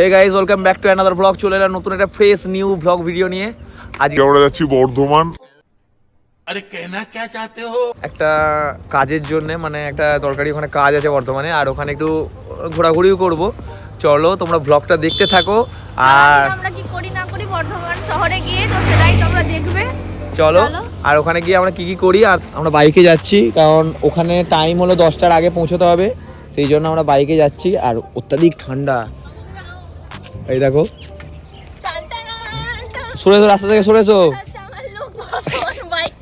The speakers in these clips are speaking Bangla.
Hey guys welcome back to another blog চলে এলাম নতুন একটা ফ্রেশ নিউ ব্লগ ভিডিও নিয়ে। আজকে আমরা যাচ্ছি বর্ধমান। আরে কেনা কে চাতে হো? একটা কাজের জন্য মানে একটা দরকারি ওখানে কাজ আছে বর্ধমানে আর ওখানে একটু ঘোরাঘুরিও করব। চলো তোমরা ব্লগটা দেখতে থাকো আর আমরা কি করি না করি বর্ধমান শহরে গিয়ে তো সেটাই তোমরা দেখবে। চলো আর ওখানে গিয়ে আমরা কি কি করি আর আমরা বাইকে যাচ্ছি কারণ ওখানে টাইম হলো দশটার আগে পৌঁছতে হবে। সেই জন্য আমরা বাইকে যাচ্ছি আর অত্যাধিক ঠান্ডা। এই দেখো। টান। সরেছো রাস্তা থেকে আচ্ছা,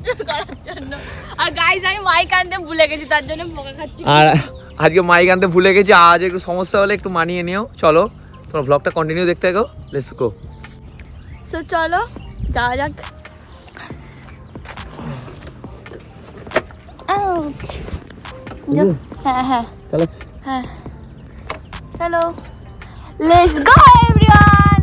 ট্যুর করার জন্য। আর গাইজ আমি মাইক আনতে ভুলে গেছি তার জন্য বকা খাচ্ছি। আর আজকে মাইক আনতে ভুলে গেছি আজ একটু সমস্যা হলে একটু মানিয়ে নিও। চলো তোমার ব্লগটা কন্টিনিউ দেখতে থাকো। লেটস গো সো চলো যাওয়া যাক। হ্যাঁ হ্যাঁ। হ্যাঁ। হ্যালো লেটস গো এভরিওয়ান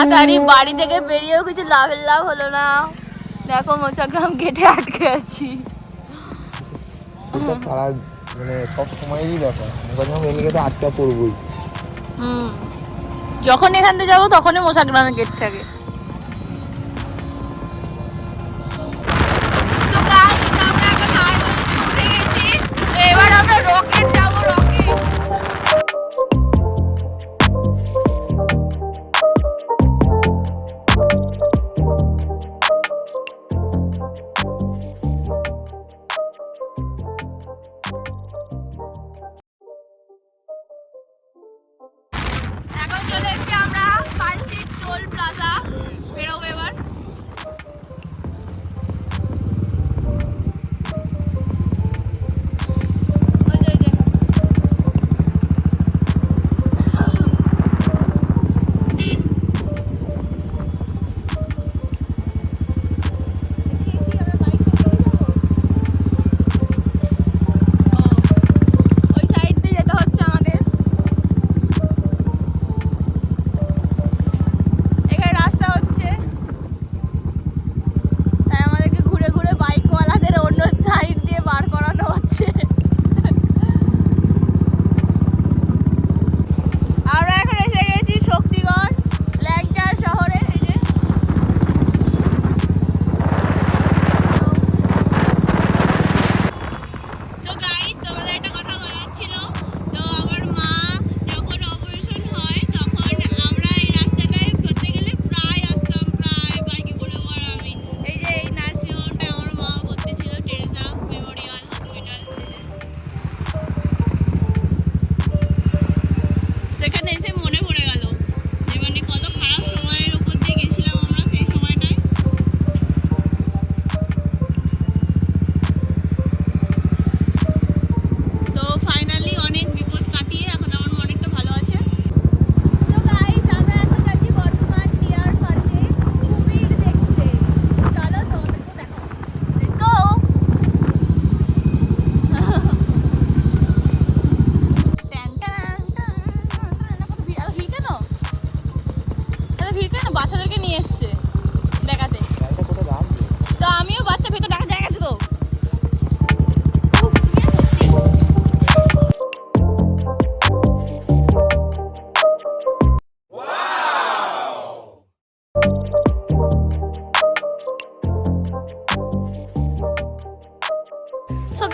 তাড়াতাড়ি বাড়ি থেকে বেরিয়েও কিছু লাভের লাভ হলো না। দেখো মোচাগ্রাম গেটে আটকে আছি। মানে সব সময়ই দেখো মোচাগ্রাম ভেঙে গেটে আটকা পড়বই। হুম। যখন এখান থেকে যাব তখনই মোচাগ্রামে গেট থাকে।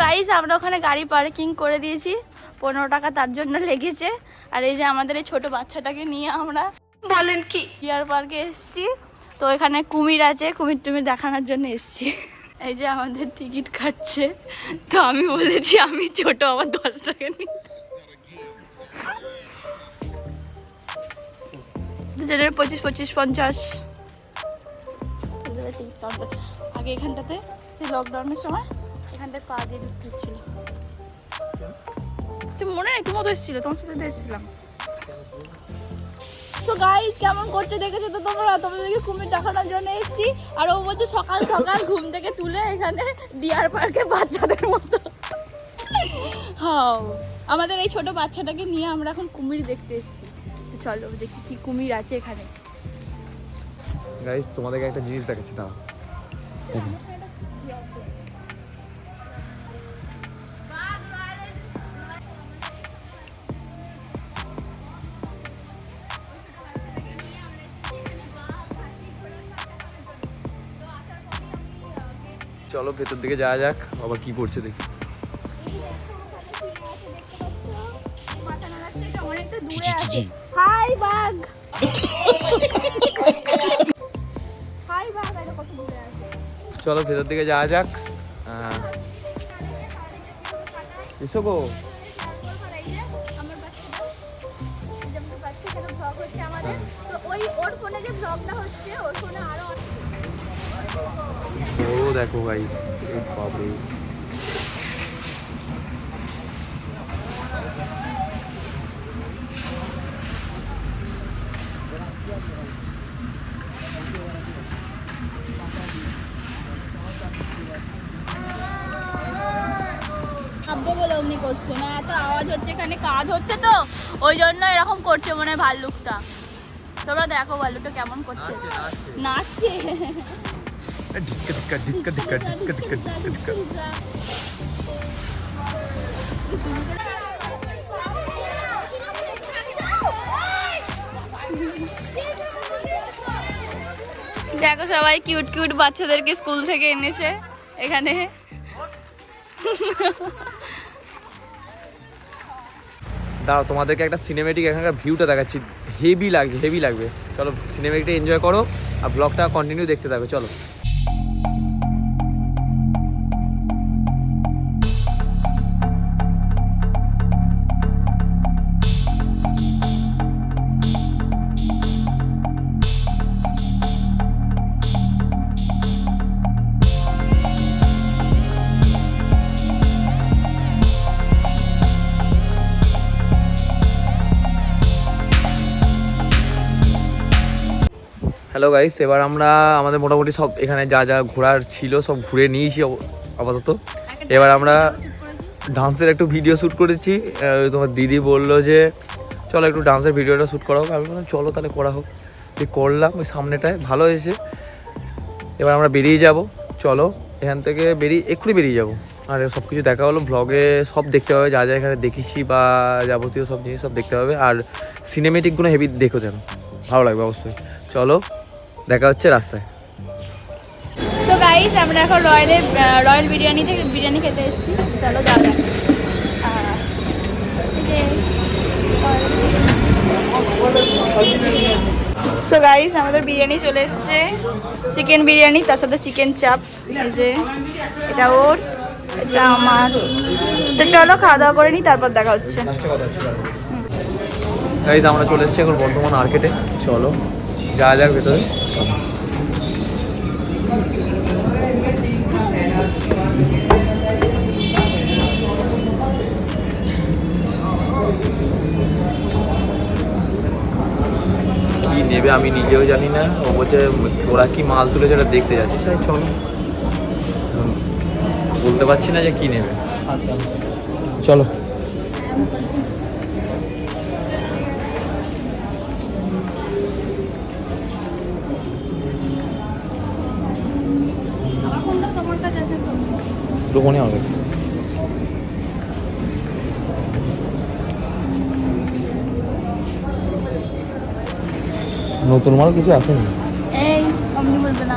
সো গাইস আমরা ওখানে গাড়ি পার্কিং করে দিয়েছি। পনেরো টাকা তার জন্য লেগেছে। আর এই যে আমাদের এই ছোট বাচ্চাটাকে নিয়ে আমরা বলেন কি? ডিয়ার পার্কে এসেছি। তো এখানে কুমির আছে কুমির টুমির দেখানোর জন্য এসেছি। এই যে আমাদের টিকিট কাটছে। তো আমি বলেছি আমি ছোট আমার দশ টাকা নিই। দুজনের পঁচিশ পঁচিশ পঞ্চাশ। আগে এখানটাতে সেই লকডাউনের সময় এখানটায় পা দিয়ে ঢুকতে হচ্ছিল। মনে নেই তোমার তো এসেছিল তোমার সাথে এসেছিলাম। তো গাইস কেমন করছে দেখেছ তো তোমরা? তোমাদেরকে কুমির দেখানোর জন্য এসেছি। আর ও বলছে সকাল সকাল ঘুম থেকে তুলে এখানে ডিয়ার পার্কে বাচ্চাদের মতো। হ্যাঁ আমাদের এই ছোট বাচ্চাটাকে নিয়ে আমরা এখন কুমির দেখতে এসেছি। তো চলো দেখি কি কুমির আছে এখানে। গাইস তোমাদেরকে একটা জিনিস দেখাচ্ছি দাও। চলো ভেতর দিকে যাওয়া যাক আবার কি করছে দেখি। চলো ভেতর দিকে যাওয়া যাক। এসো গো। হ্যাঁ। ওই ওর ফোনে যে ব্লগটা হচ্ছে দেখো ভাই বলে অমনি করছে না এত আওয়াজ হচ্ছে এখানে কাজ হচ্ছে তো ওই জন্য এরকম করছে মনে হয় ভাল্লুকটা। তোমরা দেখো ভাল্লুকটা কেমন করছে। নাচছে। দেখো সবাই কিউট কিউট বাচ্চাদেরকে স্কুল থেকে এনেছে এখানে। দাঁড়াও, তোমাদেরকে একটা সিনেমেটিক এখানকার ভিউটা দেখাচ্ছি। হেভি লাগছে হেভি লাগবে। চলো সিনেমেটিকটা এনজয় করো, আর ব্লগটা কন্টিনিউ দেখতে থাকো, চলো। হ্যালো গাইস এবার আমরা আমাদের মোটামুটি সব এখানে যা যা ঘোরার ছিল সব ঘুরে নিয়েছি আপাতত। এবার আমরা ডান্সের একটু ভিডিও শ্যুট করেছি। তোমার দিদি বলল যে, চলো একটু ডান্সের ভিডিওটা শ্যুট করা হোক আমি বললাম, চলো তাহলে করা হোক। করলাম ওই সামনেটায়, ভালো হয়েছে। এবার আমরা বেরিয়ে যাব। চলো, এখান থেকে বেরিয়ে, এক্ষুনি বেরিয়ে যাব। আর সব কিছু দেখা হলো ব্লগে সব দেখতে হবে যা যা এখানে দেখেছি বা যাবতীয় সব জিনিস সব দেখতে হবে আর সিনেমেটিকগুলো হেভি দেখো যেন। ভালো লাগবে অবশ্যই। চলো দেখা হচ্ছে রাস্তায়। তো গাইস আমরা এখন রয়্যালের রয়্যাল বিরিয়ানি থেকে বিরিয়ানি খেতে এসেছি। চলো সো গাইস আমাদের বিরিয়ানি চলে এসেছে। চিকেন বিরিয়ানি তার সাথে চিকেন চাপ এই যে এটা ওর এটা আমার। তো চলো খাওয়া দাওয়া করে নিই তারপর দেখা হচ্ছে। গাইজ আমরা চলে এসেছি এখন বর্ধমান মার্কেটে চলো। যাক ভেতরে। কি নেবে আমি নিজেও জানি না। ও বলছে, ওরা কি মাছ তুলে সেটা দেখতে যাচ্ছে। তাই চলো। বলতে পারছি না যে কি নেবে। চলো। 또 꺼내 নতুন মাল কিছু আসেনি? এই আপনি বলবেন না।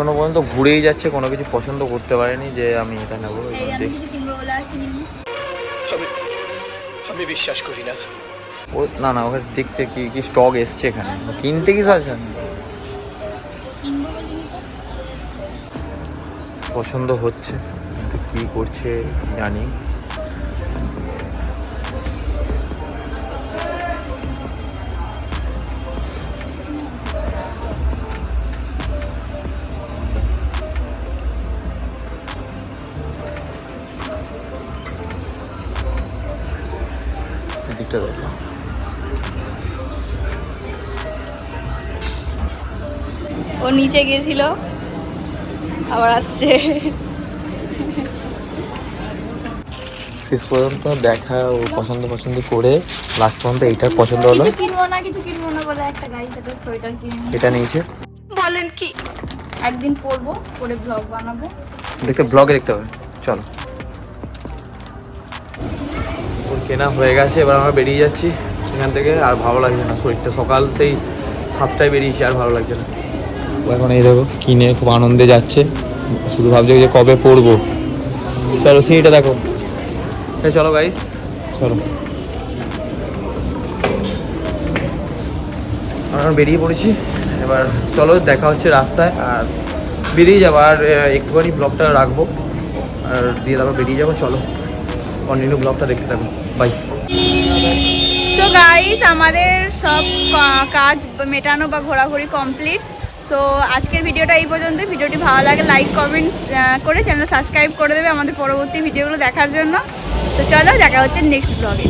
এখনও পর্যন্ত ঘুরেই যাচ্ছে কোনো কিছু পছন্দ করতে পারেনি যে আমি এটা নেব এই আমি বিশ্বাস করি না। ও না না ওখানে দেখছে কি কি স্টক এসছে এখানে। কিনতে কিছু আছে পছন্দ হচ্ছে তো কি করছে জানি। এদিকটা দেখো ও নিচে গিয়েছিল আবার আসছে। শেষ পর্যন্ত দেখা ও পছন্দ পছন্দ করে লাস্ট পর্যন্ত এইটার পছন্দ হলো। কিছু কিনবো না কিছু কিনবো না বলে একটা গাড়ির সাথে সোয়েটার কিনে এটা নিয়েছে। বলেন কি? একদিন পরবো পরে ব্লগ বানাবো। দেখতে ব্লগে দেখতে হবে। চলো। কেনা হয়ে গেছে এবার আমরা বেরিয়ে যাচ্ছি সেখান থেকে আর ভালো লাগছে না শরীরটা। সকাল সেই সাতটায় বেরিয়েছি আর ভালো লাগছে না। এখন এই দেখো কিনে খুব আনন্দে যাচ্ছে। শুধু ভাবছে যে কবে পড়ব চলো সিঁড়িটা দেখো। হ্যাঁ চলো গাইস চলো। আমরা এখন বেরিয়ে পড়েছি। এবার চলো দেখা হচ্ছে রাস্তায় আর বেরিয়ে যাব। আর একটুখানি ব্লগটা রাখব। আর দিয়ে তারপর বেরিয়ে যাব চলো। কন্টিনিউ ব্লগটা দেখতে থাকো। বাই সো গাইস আমাদের সব কাজ মেটানো বা ঘোরাঘুরি কমপ্লিট সো আজকের ভিডিওটা এই পর্যন্ত ভিডিওটি ভালো লাগে লাইক কমেন্টস করে চ্যানেল সাবস্ক্রাইব করে দেবে আমাদের পরবর্তী ভিডিওগুলো দেখার জন্য। তো চলো, দেখা হচ্ছে নেক্সট ব্লগে